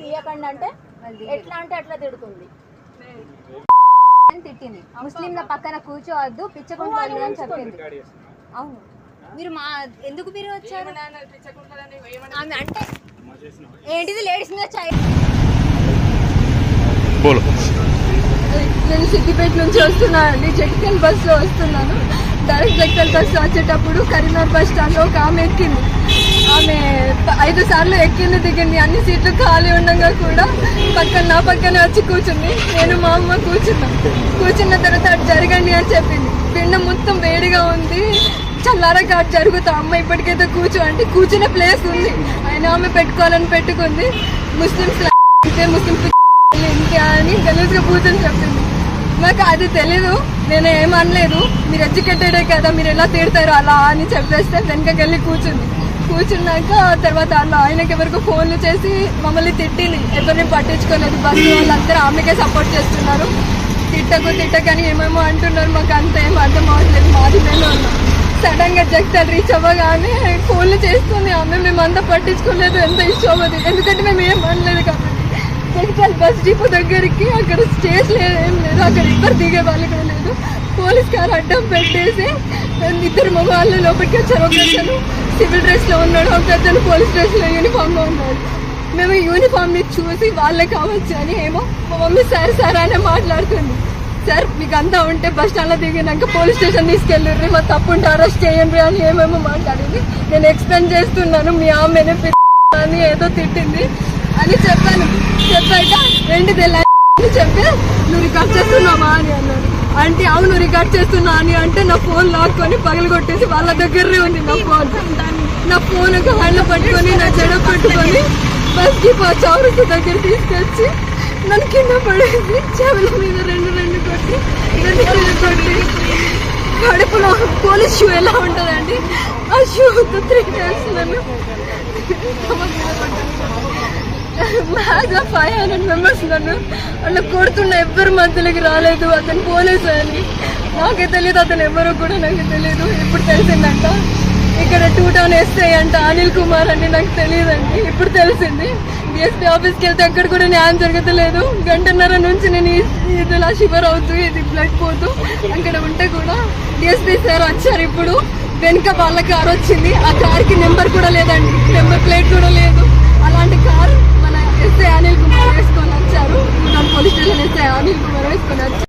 దిగకండి అంటే ఎట్లా అంటే అట్లా తిడుతుంది. అని తిట్టింది. ముస్లింల పక్కన కూర్చోవద్దు పిచ్చకుంటుంది అని చెప్పింది. అవును. మీరు మా ఎందుకు మీరు వచ్చారు? ఆమె అంటే ఏంటిది లేడీస్ మీద చై బోలో. నేను సిద్దిపేట నుంచి వస్తున్నాను అండి జగిత్యాల బస్సులో వస్తున్నాను. డైరెక్ట్ జగిత్యాల బస్సు వచ్చేటప్పుడు కరీంనగర్ బస్ స్టాండ్లో ఒక ఆమె ఎక్కింది. ఆమె ఐదు సార్లు ఎక్కింది దిగింది. అన్ని సీట్లు ఖాళీ ఉండగా కూడా పక్కన నా పక్కనే వచ్చి కూర్చుంది. నేను మా అమ్మ కూర్చున్నాను కూర్చున్న తర్వాత అటు జరగండి అని చెప్పింది. పిండం మొత్తం వేడిగా ఉంది. చల్లారగా అటు జరుగుతా. అమ్మ ఇప్పటికైతే కూర్చో అంటే కూర్చునే ప్లేస్ ఉంది. ఆయన ఆమె పెట్టుకోవాలని పెట్టుకుంది. ముస్లిమ్స్ అంటే ముస్లిమ్స్ ఇంకా అని గలీజ్గా కూర్చొని చెప్పింది. నాకు అది తెలీదు. నేను ఏమనలేదు. మీరు ఎడ్యుకేటెడే కదా మీరు ఎలా తిడతారు అలా అని చెప్పేస్తే వెనకకి వెళ్ళి కూర్చుంది. కూర్చున్నాక తర్వాత అలా ఆయనకి ఎవరికి ఫోన్లు చేసి మమ్మల్ని తిట్టింది. ఎవరిని పట్టించుకోలేదు. బస్సు వాళ్ళందరూ ఆమెకే సపోర్ట్ చేస్తున్నారు. తిట్టకు తిట్టకని ఏమేమో అంటున్నారు. మాకు అంత ఏం అర్థం అవ్వట్లేదు మాది మేము ఉన్నాం సడన్గా జగతాలు రీచ్ అవ్వగానే ఫోన్లు చేస్తుంది. ఆమె మేము అంతా పట్టించుకోలేదు. ఎంత ఇష్టం అది. ఎందుకంటే మేము ఏం అనలేదు బస్ డిపో దగ్గరికి అక్కడ స్టేజ్ లేదు ఏం లేదు అక్కడ ఇద్దరు దిగే వాళ్ళు కూడా లేదు. పోలీస్ కార్ అడ్డం పెట్టేసి ఇద్దరు మగవాళ్ళు లోపలికి వచ్చారు. ఒక అతను సివిల్ డ్రెస్లో ఉన్నాడు ఒక అతను పోలీస్ డ్రెస్లో లో ఉన్నాడు. మేము యూనిఫామ్ని చూసి వాళ్ళే కావచ్చు అని ఏమో మా మమ్మీ సార్ సార్ అనే మాట్లాడుతుంది. సార్ మీకు అంతా ఉంటే బస్ స్టాండ్లో దిగినాక పోలీస్ స్టేషన్ తీసుకెళ్ళి మా తప్పు ఉంటే అరెస్ట్ చేయండి అని ఏమేమో మాట్లాడింది. నేను ఎక్స్ప్లెయిన్ చేస్తున్నాను మీ ఆమెనే ఏదో తిట్టింది అని చెప్పాను. చెప్పాక రెండు తెల్లని అని చెప్తే నువ్వు రికార్డ్ చేస్తున్నావా అని అన్నాడు. అంటే అవును రికార్డ్ చేస్తున్నా అని అంటే నా ఫోన్ లాక్కొని పగలు కొట్టేసి వాళ్ళ దగ్గరే ఉంది నా ఫోన్. నా ఫోన్ ఒక హ్యాండ్ పట్టుకొని నా జడ పట్టుకొని బస్కి చౌరస్తా దగ్గర తీసుకొచ్చి నన్ను కింద పడేసి చెవుల మీద రెండు రెండు కొట్టి రెండు రెండు కొట్టి కడుపులో పోలీస్ షూ ఎలా ఉంటుందండి? ఆ షూ త్రీ టైమ్స్ నన్ను బాగా ఫైవ్ హండ్రెడ్ మెంబర్స్ నన్ను అట్లా కొడుతున్న ఎవ్వరు మధ్యలోకి రాలేదు. అతను పోలీసు అని. నాకే తెలియదు అతను ఎవరో కూడా నాకు తెలియదు ఇప్పుడు తెలిసిందంట. ఇక్కడ టూ టౌన్ ఎస్ఐ అంట అనిల్ కుమార్ అని నాకు తెలియదండి. ఇప్పుడు తెలిసింది. డిఎస్పీ ఆఫీస్కి వెళ్తే అక్కడ కూడా న్యాయం జరగలేదు గంటన్నర నుంచి నేను ఈ- ఇది ఇలా షివర్ అవుతూ ఇది బ్లడ్ పోతూ అక్కడ ఉంటే కూడా డిఎస్పీ సార్ వచ్చారు ఇప్పుడు. వెనుక వాళ్ళ కార్ వచ్చింది. ఆ కార్కి నెంబర్ కూడా లేదండి. నెంబర్ ప్లేట్ కూడా లేదు.